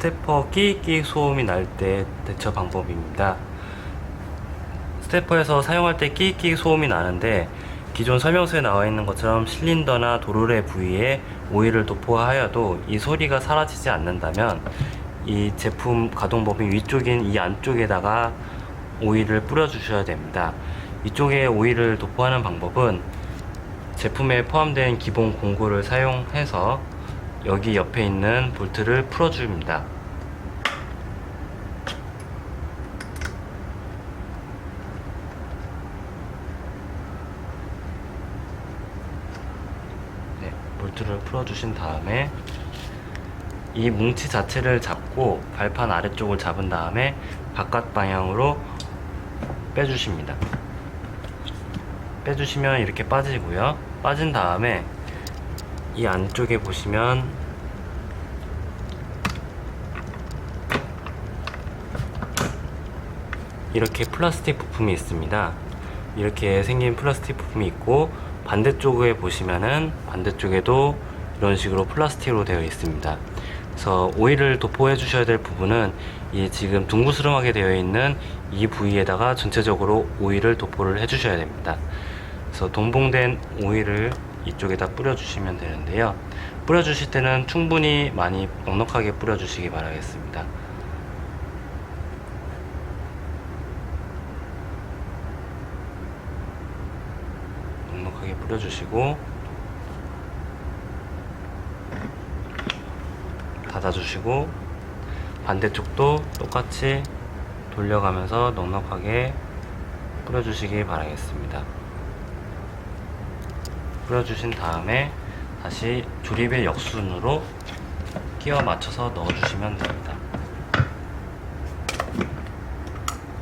스테퍼 끼익끼익 소음이 날 때 대처 방법입니다. 스테퍼에서 사용할 때 끼익끼익 소음이 나는데 기존 설명서에 나와 있는 것처럼 실린더나 도르래 부위에 오일을 도포하여도 이 소리가 사라지지 않는다면 이 제품 가동 범위 위쪽인 이 안쪽에다가 오일을 뿌려 주셔야 됩니다. 이쪽에 오일을 도포하는 방법은 제품에 포함된 기본 공구를 사용해서 여기 옆에 있는 볼트를 풀어줍니다. 네, 볼트를 풀어주신 다음에 이 뭉치 자체를 잡고 발판 아래쪽을 잡은 다음에 바깥 방향으로 빼주십니다. 빼주시면 이렇게 빠지고요. 빠진 다음에 이 안쪽에 보시면 이렇게 플라스틱 부품이 있습니다. 이렇게 생긴 플라스틱 부품이 있고 반대쪽에 보시면은 반대쪽에도 이런 식으로 플라스틱으로 되어 있습니다. 그래서 오일을 도포해 주셔야 될 부분은 이 지금 둥그스름하게 되어 있는 이 부위에다가 전체적으로 오일을 도포를 해 주셔야 됩니다. 그래서 동봉된 오일을 이쪽에다 뿌려 주시면 되는데요. 뿌려 주실 때는 충분히 많이 넉넉하게 뿌려 주시기 바라겠습니다. 넉넉하게 뿌려주시고 닫아주시고 반대쪽도 똑같이 돌려가면서 넉넉하게 뿌려주시기 바라겠습니다. 뿌려주신 다음에 다시 조립의 역순으로 끼워 맞춰서 넣어주시면 됩니다.